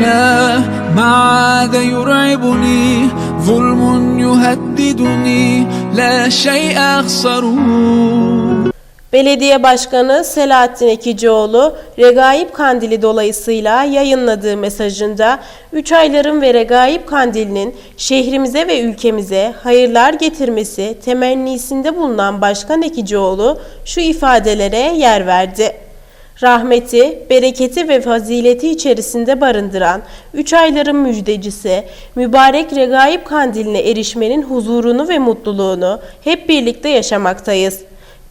لا ما عاد يرعبني ظلم يهددني لا شيء أخسره Belediye Başkanı Selahattin Ekicioğlu, Regaib Kandili dolayısıyla yayınladığı mesajında 3 ayların ve Regaib Kandili'nin şehrimize ve ülkemize hayırlar getirmesi temennisinde bulunan Başkan Ekicioğlu şu ifadelere yer verdi. Rahmeti, bereketi ve fazileti içerisinde barındıran üç ayların müjdecisi, mübarek Regaib Kandili'ne erişmenin huzurunu ve mutluluğunu hep birlikte yaşamaktayız.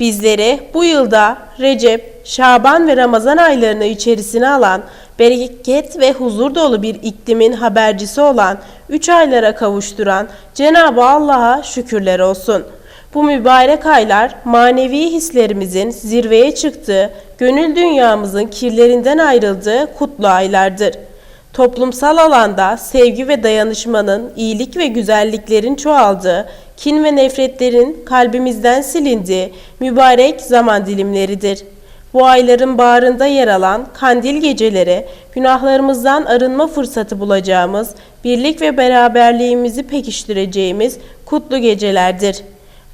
Bizleri bu yılda Recep, Şaban ve Ramazan aylarını içerisine alan, bereket ve huzur dolu bir iklimin habercisi olan üç aylara kavuşturan Cenab-ı Allah'a şükürler olsun. Bu mübarek aylar manevi hislerimizin zirveye çıktığı, gönül dünyamızın kirlerinden ayrıldığı kutlu aylardır. Toplumsal alanda sevgi ve dayanışmanın, iyilik ve güzelliklerin çoğaldığı, kin ve nefretlerin kalbimizden silindiği mübarek zaman dilimleridir. Bu ayların bağrında yer alan kandil geceleri, günahlarımızdan arınma fırsatı bulacağımız, birlik ve beraberliğimizi pekiştireceğimiz kutlu gecelerdir.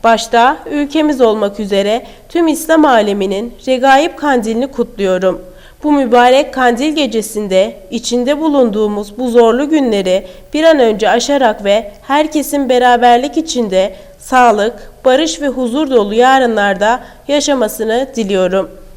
Başta ülkemiz olmak üzere tüm İslam aleminin regaib kandilini kutluyorum. Bu mübarek kandil gecesinde içinde bulunduğumuz bu zorlu günleri bir an önce aşarak ve herkesin beraberlik içinde sağlık, barış ve huzur dolu yarınlarda yaşamasını diliyorum.''